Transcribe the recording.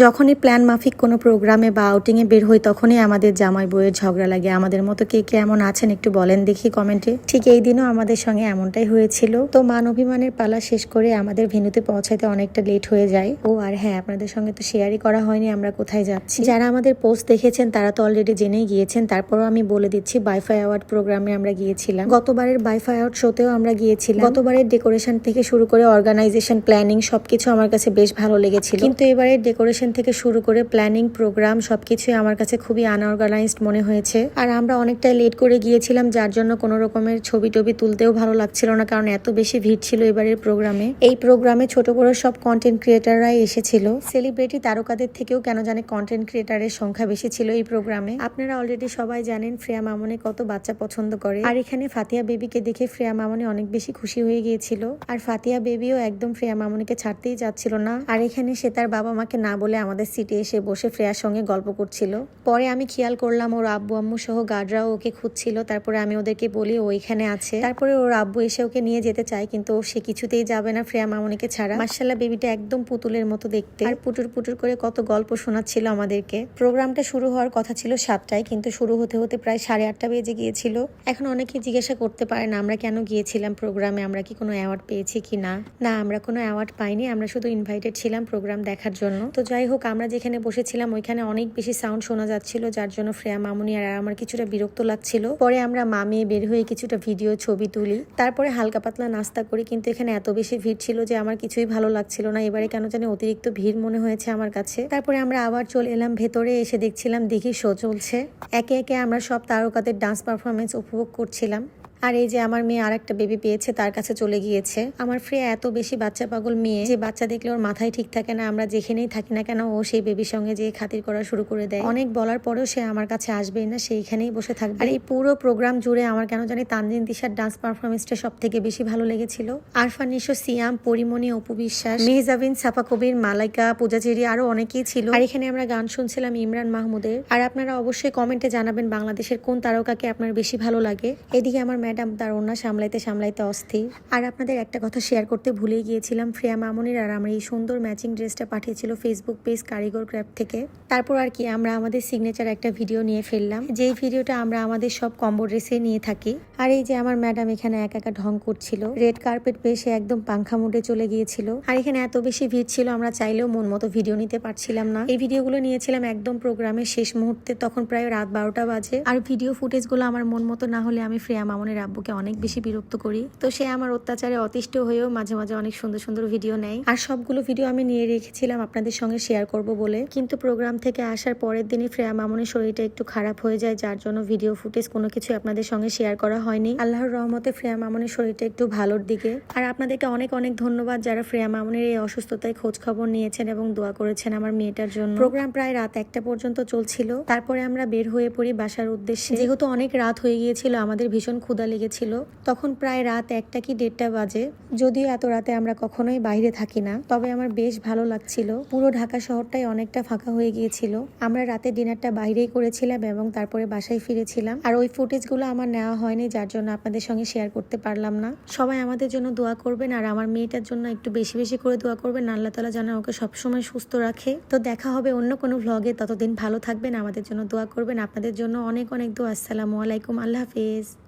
যখনই প্ল্যান মাফিক কোনো প্রোগ্রামে বা আউটিংয়ে বের হই, তখনই আমাদের জামাই বইয়ের ঝগড়া লাগে। আমাদের মতো কে কে এমন আছেন একটু বলেন দেখি কমেন্টে ঠিক এই দিনও আমাদের সঙ্গে এমনটাই হয়েছিল। তো মান অভিমানের পালা শেষ করে আমাদের ভেনুতে পৌঁছাতে অনেকটা লেট হয়ে যায়। ও আর হ্যাঁ আপনাদের সঙ্গে তো শেয়ারই করা হয়নি, আমরা কোথায় যাচ্ছি? যারা আমাদের পোস্ট দেখেছেন, তারা তো অলরেডি জেনেই গিয়েছেন। তারপরও আমি বলে দিচ্ছি বাইফাই অ্যাওয়ার্ড প্রোগ্রামে আমরা গিয়েছিলাম। গতবারের বাইফাই অ্যাওয়ার্ড শোতেও আমরা গিয়েছিলাম। গতবারের ডেকোরেশন থেকে শুরু করে অর্গানাইজেশন প্ল্যানিং সবকিছু আমার কাছে বেশ ভালো লেগেছিল। কিন্তু এবারে ডেকোরেশন থেকে শুরু করে প্ল্যানিং প্রোগ্রাম সবকিছুই আমার কাছে খুবই আনঅর্গানাইজড মনে হয়েছে। আর আমরা অনেকটাই লেট করে গিয়েছিলাম, যার জন্য কোনো রকমের ছবি টবি তুলতেও ভালো লাগছিল না, কারণ এত বেশি ভিড় ছিল এবারের প্রোগ্রামে এই প্রোগ্রামে ছোট বড় সব কন্টেন্ট ক্রিয়েটাররাই এসেছিল। সেলিব্রিটি তারকাদের থেকেও কেন জানে কন্টেন্ট ক্রিয়েটারের সংখ্যা বেশি ছিল এই প্রোগ্রামে আপনারা অলরেডি সবাই জানেন ফ্রেয়া মামনে কত বাচ্চা পছন্দ করে। আর এখানে ফাতিয়া বেবিকে দেখে ফ্রেয়া মামনি অনেক বেশি খুশি হয়ে গিয়েছিল। আর ফাতিয়া বেবিও একদম ফ্রেয়া মামনিকে ছাড়তেই যাচ্ছিল না। আর এখানে সে তার বাবা মাকে না বলে আমাদের সিটে এসে বসে ফ্রেয়ার সঙ্গে গল্প করছিল। পরে আমি খেয়াল করলাম ওর আব্বু, আম্মু সহ গার্ডরাও ওকে খুঁজছিল। তারপরে আমি ওদেরকে বলি ও এখানে আছে। তারপরে ওর আব্বু এসে ওকে নিয়ে যেতে চায়, কিন্তু সে কিছুতেই যাবে না ফ্রেয়া মামনিকে ছাড়া। মার্শাল্লাহ বেবিটা একদম পুতুলের মতো দেখতে। আর পুটুর পুটুর করে কত গল্প শোনাচ্ছিল আমাদেরকে। প্রোগ্রামটা শুরু হওয়ার কথা ছিল সাতটায়, কিন্তু শুরু হতে হতে প্রায় সাড়ে আটটা বেজে গিয়েছিল। এখন অনেকেই জিজ্ঞাসা করতে পারেন আমরা কেন গিয়েছিলাম প্রোগ্রামে? আমরা কি কোনো অ্যাওয়ার্ড পেয়েছি কি না? না, আমরা কোনো অ্যাওয়ার্ড পাইনি, আমরা শুধু ইনভাইটেড ছিলাম প্রোগ্রাম দেখার জন্য। তো যাই হোক, আমরা যেখানে বসেছিলাম, ওইখানে অনেক বেশি সাউন্ড শোনা যাচ্ছিল, যার জন্য ফ্রেয়া, মামুনি আর আমার কিছুটা বিরক্ত লাগছিল। পরে আমরা মামে বের হয়ে কিছুটা ভিডিও ছবি তুলি। তারপরে হালকা পাতলা নাস্তা করি, কিন্তু এখানে এত বেশি ভিড় ছিল যে আমার কিছুই ভালো লাগছিল না। এবারে কেন জানি অতিরিক্ত ভিড় মনে হয়েছে আমার কাছে। তারপরে আমরা আবার চলে এলাম ভেতরে, এসে দেখছিলাম দেখি শো চলছে। একে একে আমরা সব তারকাদের ডান্স পারফরমেন্স উপভোগ করছিলাম। আর এই যে আমার মেয়ে আর একটা বেবি পেয়েছে, তার কাছে চলে গিয়েছে। আমার ফ্রেয়া এত বেশি বাচ্চা পাগল মেয়ে, যে বাচ্চা দেখলে ওর মাথায় ঠিক থাকে না, আমরা যেখানেই থাকি না কেন, ও সেই বেবির সঙ্গে যে খাতির করা শুরু করে দেয়। অনেক বলার পরেও সে আমার কাছে আসবেই না, সেইখানেই বসে থাকবে। আর এই পুরো প্রোগ্রাম জুড়ে আমার কেন জানি তানজিন তিশার ডান্স পারফরমেন্সটা সব থেকে বেশি ভালো লেগেছিল। আরফান, নিশো, সিয়াম, পরিমণি, অপু বিশ্বাস, মেহজাবিন সাফা কবির মালাইকা পূজাচেরি আরও অনেকেই ছিল। আর এখানে আমরা গান শুনছিলাম ইমরান মাহমুদের। আর আপনারা অবশ্যই কমেন্টে জানাবেন বাংলাদেশের কোন তারকাকে আপনার বেশি ভালো লাগে। এদিকে আমার ম্যাডাম তার ওনা সামলাইতে সামলাইতে অস্থির। আর আপনাদের একটা কথা শেয়ার করতে ভুলে গিয়েছিলাম, ফ্রিয়া মামনির আর আমরা এই সুন্দর ম্যাচিং ড্রেসটা পাঠিয়েছিল ফেসবুক পেজ কারিগর ক্র্যাফট থেকে। তারপর আর কি, আমরা আমাদের সিগনেচার একটা ভিডিও নিয়ে ফেললাম। যেই ভিডিওটা আমরা আমাদের সব কম্বো ড্রেসে নিয়ে থাকি। আর এই যে আমার ম্যাডাম এখানে একা একা ঢং করছিল রেড কার্পেট পেয়ে সে একদম পাংখা মুডে চলে গিয়েছিল। আর এখানে এত বেশি ভিড় ছিল, আমরা চাইলেও মন মতো ভিডিও নিতে পারছিলাম না। এই ভিডিওগুলো নিয়েছিলাম একদম প্রোগ্রামের শেষ মুহূর্তে, তখন প্রায় রাত বারোটা বাজে। আর ভিডিও ফুটেজগুলো আমার মন মতো না হলে আমি ফ্রেয়া মামনের আব্বুকে অনেক বেশি বিরক্ত করি। তো সে আমার অত্যাচারে অতিষ্ঠ হয়েও মাঝে মাঝে অনেক সুন্দর সুন্দর ভিডিও নেয়। আর সবগুলো ভিডিও আমি নিয়ে রেখেছিলাম আপনাদের সঙ্গে শেয়ার করব বলে। কিন্তু প্রোগ্রাম থেকে আসার পরের দিনই ফ্রেয়া মামনের শরীরটা একটু খারাপ হয়ে যায়, যার জন্য ভিডিও ফুটেজ কোনো কিছু আপনাদের সঙ্গে শেয়ার করা হয়নি। আল্লাহর রহমতে ফ্রেয়া মামনের শরীরটা একটু ভালোর দিকে। আর আপনাদেরকে অনেক অনেক ধন্যবাদ যারা ফ্রেয়া মামনের এই অসুস্থতায় খোঁজ খবর নিয়েছেন এবং দোয়া করেছেন আমার মেয়েটার জন্য। প্রোগ্রাম প্রায় রাত একটা পর্যন্ত চলছিল। তারপরে আমরা বের হয়ে পড়ি বাসার উদ্দেশ্যে। যেহেতু অনেক রাত হয়ে গিয়েছিল, আমাদের ভীষণ ক্ষুধা লেগেছিল। তখন প্রায় রাত একটা কি দেড়টা বাজে। যদিও এত রাতে আমরা কখনোই বাইরে থাকি না, তবে আমার বেশ ভালো লাগছিল। পুরো ঢাকা শহরটাই অনেকটা ফাঁকা হয়ে গিয়েছিল। আমরা রাতে ডিনারটা বাইরেই করেছিলাম এবং তারপরে বাসায় ফিরেছিলাম। আর ওই ফুটেজগুলো আমার নেওয়া হয়নি, যার জন্য আপনাদের সঙ্গে শেয়ার করতে পারলাম না। সবাই আমাদের জন্য দোয়া করবেন আর আমার মেয়েটার জন্য একটু বেশি বেশি করে দোয়া করবেন। আল্লাহ তালা যেন ওকে সবসময় সুস্থ রাখে। তো দেখা হবে অন্য কোনো ভ্লগে ততদিন ভালো থাকবেন, আমাদের জন্য দোয়া করবেন। আপনাদের জন্য অনেক অনেক দোয়া। আসসালামু আলাইকুম। আল্লাহ হাফিজ।